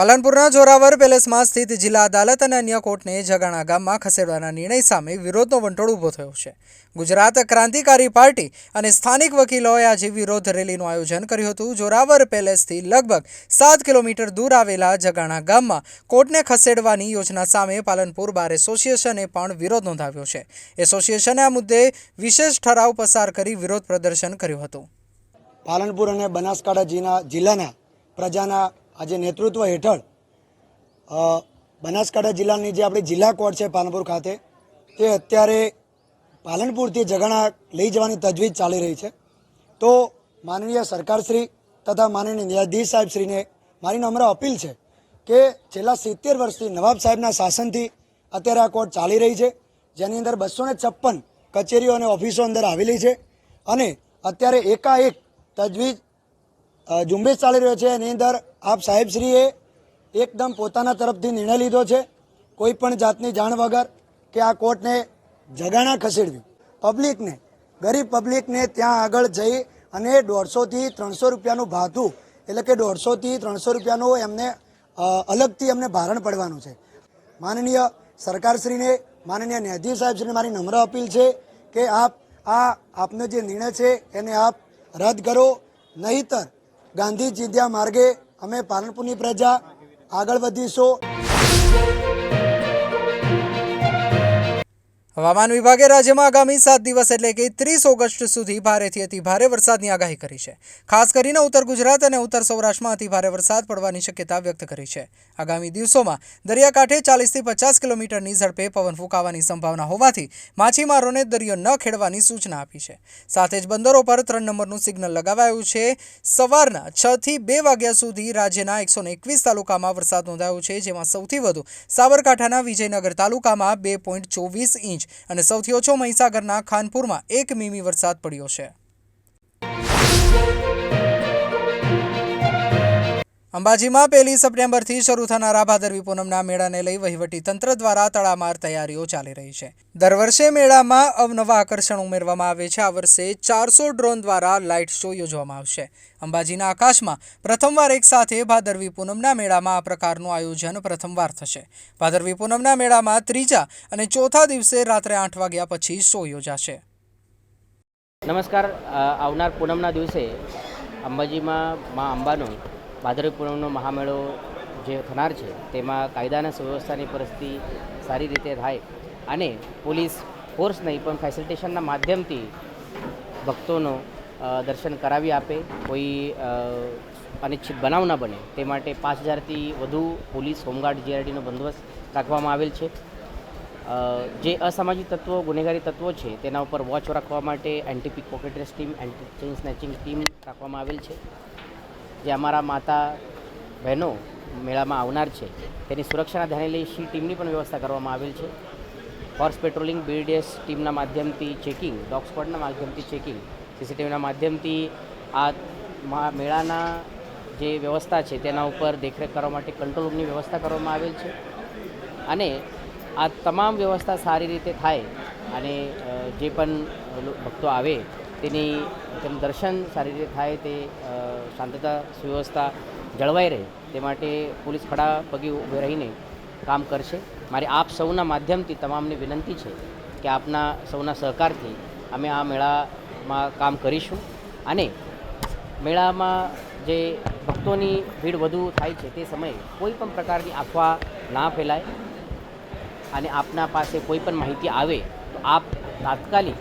પાલનપુરના જોરાવર પેલેસમાં સ્થિત જિલ્લા અદાલત અને અન્ય કોર્ટને જગાણા ગામમાં ખસેડવાના નિર્ણય સામે વિરોધનો વંટોળ ઊભો થયો છે. ગુજરાત ક્રાંતિકારી પાર્ટી અને સ્થાનિક વકીલોએ આજે વિરોધ રેલીનું આયોજન કર્યું હતું. જોરાવર પેલેસથી લગભગ સાત કિલોમીટર દૂર આવેલા જગાણા ગામમાં કોર્ટને ખસેડવાની યોજના સામે પાલનપુર બાર એસોસિએશને પણ વિરોધ નોંધાવ્યો છે. એસોસિએશને આ મુદ્દે વિશેષ ઠરાવ પસાર કરી વિરોધ પ્રદર્શન કર્યું હતું. પાલનપુર અને બનાસકાંઠા જિલ્લા જિલ્લાના પ્રજાના આજે નેતૃત્વ હેઠળ બનાસકાંઠા જિલ્લાની જે આપણી જિલ્લા કોર્ટ છે પાલનપુર ખાતે, તે અત્યારે પાલનપુરથી જગણા લઈ જવાની તજવીજ ચાલી રહી છે. તો માનનીય સરકારશ્રી તથા માનનીય ન્યાયાધીશ સાહેબશ્રીને મારી નમ્ર અપીલ છે કે છેલ્લા સિત્તેર વર્ષથી નવાબ સાહેબના શાસનથી અત્યારે આ કોર્ટ ચાલી રહી છે, જેની અંદર બસો ને છપ્પન કચેરીઓ અને ઓફિસો અંદર આવેલી છે. અને અત્યારે એકાએક તજવીજ ઝુંબેશ ચાલી રહ્યો છે. એની અંદર આપ સાહેબશ્રીએ એકદમ પોતાના તરફથી નિર્ણય લીધો છે. કોઈ પણ જાતની જાણ વગર કે આ કોર્ટને જગાણા ખસેડવી. પબ્લિકને, ગરીબ પબ્લિકને ત્યાં આગળ જઈ અને દોઢસોથી ત્રણસો રૂપિયાનું ભાથું, એટલે કે દોઢસોથી ત્રણસો રૂપિયાનું એમને અલગથી એમને ભારણ પડવાનું છે. માનનીય સરકારશ્રીને, માનનીય ન્યાયાધીશ સાહેબશ્રીને મારી નમ્ર અપીલ છે કે આપ આ, આપનો જે નિર્ણય છે, એને આપ રદ કરો. નહીતર ગાંધી ચિંધ્યા માર્ગે અમે પાલનપુરની પ્રજા આગળ વધીશું. હવામાન વિભાગે રાજ્યમાં આગામી સાત દિવસ એટલે કે ત્રીસ ઓગસ્ટ સુધી ભારેથી અતિ ભારે વરસાદની આગાહી કરી છે. ખાસ કરીને ઉત્તર ગુજરાત અને ઉત્તર સૌરાષ્ટ્રમાં અતિ ભારે વરસાદ પડવાની શક્યતા વ્યક્ત કરી છે. આગામી દિવસોમાં દરિયાકાંઠે ચાલીસથી પચાસ કિલોમીટરની ઝડપે પવન ફૂંકાવાની સંભાવના હોવાથી માછીમારોને દરિયો ન ખેડવાની સૂચના આપી છે. સાથે જ બંદરો પર ત્રણ નંબરનું સિગ્નલ લગાવાયું છે. સવારના છ થી બે વાગ્યા સુધી રાજ્યના એકસો એકવીસ તાલુકામાં વરસાદ નોંધાયો છે, જેમાં સૌથી વધુ સાબરકાંઠાના વિજયનગર તાલુકામાં બે પોઈન્ટ ચોવીસ ઇંચ અને સૌથી ઓછો મહીસાગરના ખાનપુરમાં એક મીમી વરસાદ પડ્યો છે. અંબાજીમાં પહેલી સપ્ટેમ્બરથી શરૂ થનારા ભાદરવી પૂનમના મેળાને લઈ વહીવટી તંત્ર દ્વારા તડામાર તૈયારીઓ ચાલી રહી છે. દર વર્ષે મેળામાં અવનવા આકર્ષણ ઉમેરવામાં આવે છે. આ વર્ષે ચારસો ડ્રોન દ્વારા લાઇટ શો યોજવામાં આવશે. અંબાજીના આકાશમાં પ્રથમવાર એક સાથે ભાદરવી પૂનમના મેળામાં આ પ્રકારનું આયોજન પ્રથમવાર થશે. ભાદરવી પૂનમના મેળામાં ત્રીજા અને ચોથા દિવસે રાત્રે આઠ વાગ્યા પછી શો યોજાશે. નમસ્કાર આવનાર પૂનમના દિવસે અંબાજીમાં મા અંબાનો ભાદરવી પૂનમનો મહામેળો જે થનાર છે, તેમાં કાયદા અને સુવ્યવસ્થાની પરિસ્થિતિ સારી રીતે થાય અને પોલીસ ફોર્સ નહીં, પણ ફેસિલિટેશનના માધ્યમથી ભક્તોનો દર્શન કરાવી આપે, કોઈ અનિચ્છિત બનાવ ન બને. તે માટે પાંચ હજારથી વધુ પોલીસ હોમગાર્ડ જીઆરડીનો બંદોબસ્ત રાખવામાં આવેલ છે. જે અસામાજિક તત્વો, ગુનેગારી તત્વો છે, તેના ઉપર વોચ રાખવા માટે anti pickpocketers team anti chain snatching team રાખવામાં આવેલ છે. જે અમારા માતા બહેનો મેળામાં આવનાર છે, તેની સુરક્ષાના ધ્યાને લઈ સી ટીમની પણ વ્યવસ્થા કરવામાં આવેલ છે. હોર્સ પેટ્રોલિંગ બીડીએસ ટીમના માધ્યમથી ચેકિંગ ડોગ સ્પોટના માધ્યમથી ચેકિંગ, સીસીટીવીના માધ્યમથી આ મેળાના જે વ્યવસ્થા છે, તેના ઉપર દેખરેખ કરવા માટે કંટ્રોલ રૂમની વ્યવસ્થા કરવામાં આવેલ છે. અને આ તમામ વ્યવસ્થા સારી રીતે થાય અને જે પણ ભક્તો આવે તેની જેમ દર્શન સારી રીતે થાય તે શાંતતા, સુવ્યવસ્થા જળવાઈ રહે તે માટે પોલીસ ખડા પગે ઊભે રહીને કામ કરશે. મારી આપ સૌના માધ્યમથી તમામને વિનંતી છે કે આપના સૌના સહકારથી અમે આ મેળામાં કામ કરીશું અને મેળામાં જે ભક્તોની ભીડ વધુ થાય છે તે સમયે કોઈ પણ પ્રકારની અફવા ના ફેલાય અને આપના પાસે કોઈ પણ માહિતી આવે તો આપ તાત્કાલિક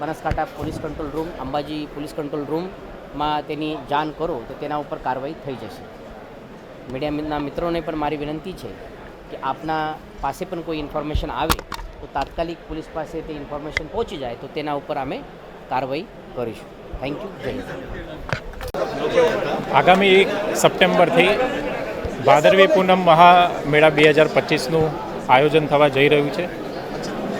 Banaskantha police control room, Ambaji police control રૂમમાં તેની જાણ કરો તો તેના ઉપર કાર્યવાહી થઈ જશે. મીડિયાના મિત્રોને પણ મારી વિનંતી છે કે આપના પાસે પણ કોઈ ઇન્ફોર્મેશન આવે તો તાત્કાલિક પોલીસ પાસે તે ઇન્ફોર્મેશન પહોંચી જાય તો તેના ઉપર અમે કાર્યવાહી કરીશું. થેન્ક યુ જય આગામી એક સપ્ટેમ્બરથી ભાદરવી પૂનમ મહામેળા બે હજાર પચીસનું આયોજન થવા જઈ રહ્યું છે.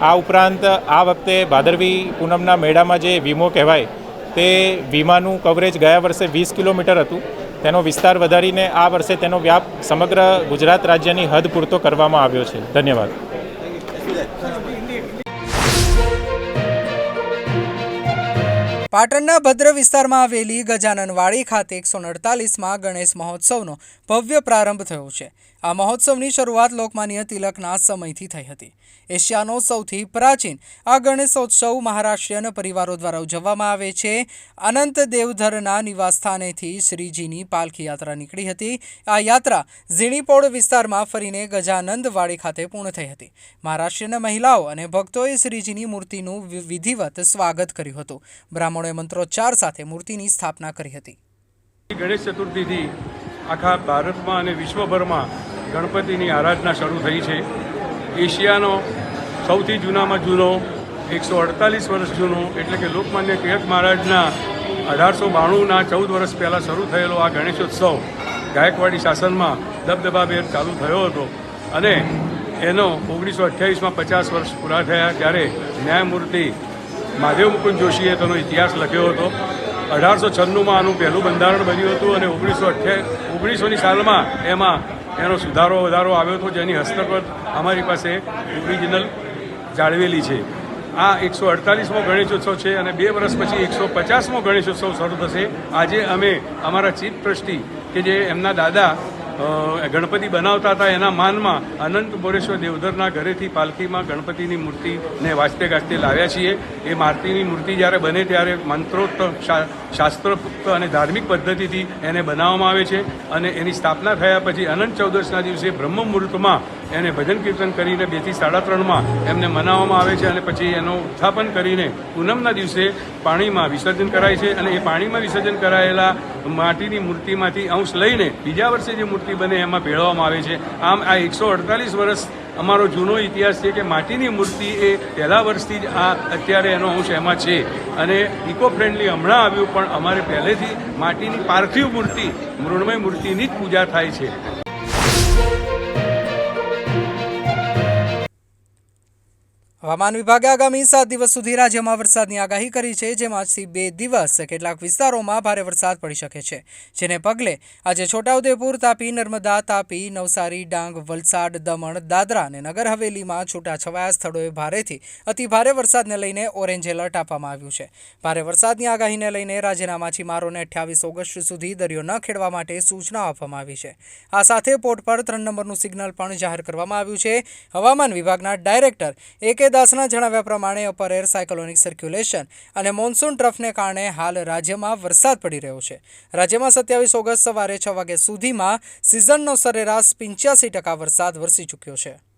આ ઉપરાંત આ વખતે ભાદરવી પૂનમના મેળામાં જે વીમો કહેવાય, તે વીમાનું કવરેજ ગયા વર્ષે વીસ કિલોમીટર હતું. તેનો વિસ્તાર વધારીને આ વર્ષે તેનો વ્યાપ સમગ્ર ગુજરાત રાજ્યની હદ પૂરતો કરવામાં આવ્યો છે. ધન્યવાદ. પાટણના ભદ્ર વિસ્તારમાં આવેલી ગજાનનવાડી ખાતે એકસો અડતાલીસમાં ગણેશ મહોત્સવનો ભવ્ય પ્રારંભ થયો છે. આ મહોત્સવની શરૂઆત લોકમાન્ય તિલકના સમયથી થઈ હતી. એશિયાનો સૌથી પ્રાચીન આ ગણેશોત્સવ મહારાષ્ટ્રીયન પરિવારો દ્વારા ઉજવવામાં આવે છે. અનંત દેવધરના નિવાસસ્થાનેથી શ્રીજીની પાલખી યાત્રા નીકળી હતી. આ યાત્રા ઝીણીપોળ વિસ્તારમાં ફરીને ગજાનંદવાડી ખાતે પૂર્ણ થઈ હતી. મહારાષ્ટ્રીયન મહિલાઓ અને ભક્તોએ શ્રીજીની મૂર્તિનું વિધિવત સ્વાગત કર્યું હતું. બ્રાહ્મણોએ મંત્રોચ્ચાર સાથે મૂર્તિની સ્થાપના કરી હતી. ગણેશ ચતુર્થીથી આખા ભારતમાં અને વિશ્વભરમાં ગણપતિની આરાધના શરૂ થઈ છે. એશિયાનો સૌથી જૂનામાં જૂનો, એકસો અડતાલીસ વર્ષ જૂનો, એટલે કે લોકમાન્ય ટિળક મહારાજના અઢારસો બાણુંના ચૌદ વર્ષ પહેલાં શરૂ થયેલો આ ગણેશોત્સવ ગાયકવાડી શાસનમાં દબદબાભેર ચાલુ થયો હતો. અને એનો ઓગણીસો અઠ્યાવીસમાં પચાસ વર્ષ પૂરા થયા ત્યારે ન્યાયમૂર્તિ મહાદેવ મુકુંદ જોશીએ તેનો ઇતિહાસ લખ્યો હતો. અઢારસો છન્નુંમાં આનું પહેલું બંધારણ બન્યું હતું અને ઓગણીસો અઠ્યા, ઓગણીસોની સાલમાં એમાં એનો સુધારો વધારો આવ્યો હતો જેની હસ્તકત અમારી પાસે ઓરિજિનલ જાળવેલી છે. આ એકસો અડતાલીસમો ગણેશોત્સવ છે અને બે વર્ષ પછી એકસો પચાસમો ગણેશોત્સવ શરૂ થશે. આજે અમે અમારા ચીફ ટ્રસ્ટી કે જે એમના દાદા ગણપતિ બનાવતા હતા એના માનમાં અનંત બોરેશ્વર દેવધરના ઘરેથી પાલખીમાં ગણપતિની મૂર્તિને વાજતે ગાજતે લાવ્યા છીએ. એ મારતીની મૂર્તિ જ્યારે બને ત્યારે મંત્રોક્ત શાસ્ત્રોક્ત અને ધાર્મિક પદ્ધતિથી એને બનાવવામાં આવે છે અને એની સ્થાપના થયા પછી અનંત ચૌદસના દિવસે બ્રહ્મ મુહૂર્તમાં એને ભજન કીર્તન કરીને બેથી સાડા ત્રણમાં એમને મનાવવામાં આવે છે અને પછી એનું ઉત્થાપન કરીને પૂનમના દિવસે પાણીમાં વિસર્જન કરાય છે અને એ પાણીમાં વિસર્જન કરાયેલા માટીની મૂર્તિમાંથી અંશ લઈને બીજા વર્ષે જે મૂર્તિ બને એમાં ભેળવવામાં આવે છે. આમ આ એકસો અડતાલીસ વર્ષ અમારો જૂનો ઇતિહાસ છે કે માટીની મૂર્તિ એ પહેલા વર્ષથી જ આ અત્યારે એનો અંશ એમાં છે. અને ઇકો ફ્રેન્ડલી હમણાં આવ્યું પણ અમારે પહેલેથી માટીની પાર્થિવ મૂર્તિ, મૃણમય મૂર્તિની જ પૂજા થાય છે. હવામાન વિભાગે આગામી સાત દિવસ સુધી રાજ્યમાં વરસાદની આગાહી કરી છે, જેમાં આજથી બે દિવસ કેટલાક વિસ્તારોમાં ભારે વરસાદ પડી શકે છે. જેને પગલે આજે છોટાઉદેપુર, તાપી, નર્મદા, તાપી, નવસારી, ડાંગ, વલસાડ, દમણ, દાદરા અને નગર હવેલીમાં છૂટાછવાયા સ્થળોએ ભારેથી અતિ ભારે વરસાદને લઈને ઓરેન્જ એલર્ટ આપવામાં આવ્યું છે. ભારે વરસાદની આગાહીને લઈને રાજ્યના માછીમારોને અઠ્યાવીસ ઓગસ્ટ સુધી દરિયો ન ખેડવા માટે સૂચના આપવામાં આવી છે. આ સાથે પોર્ટ પર ત્રણ નંબરનું સિગ્નલ પણ જાહેર કરવામાં આવ્યું છે. હવામાન વિભાગના ડાયરેક્ટર એ દાસના જણાવ્યા પ્રમાણે અપર એર સાયકોલોનિક સર્ક્યુલેશન અને મોન્સૂન ટ્રફને કારણે હાલ રાજ્યમાં વરસાદ પડી રહ્યો છે. રાજ્યમાં સત્યાવીસ ઓગસ્ટ સવારે છ વાગ્યા સુધીમાં સિઝનનો સરેરાશ પંચ્યાસી ટકા વરસાદ વરસી ચૂક્યો છે.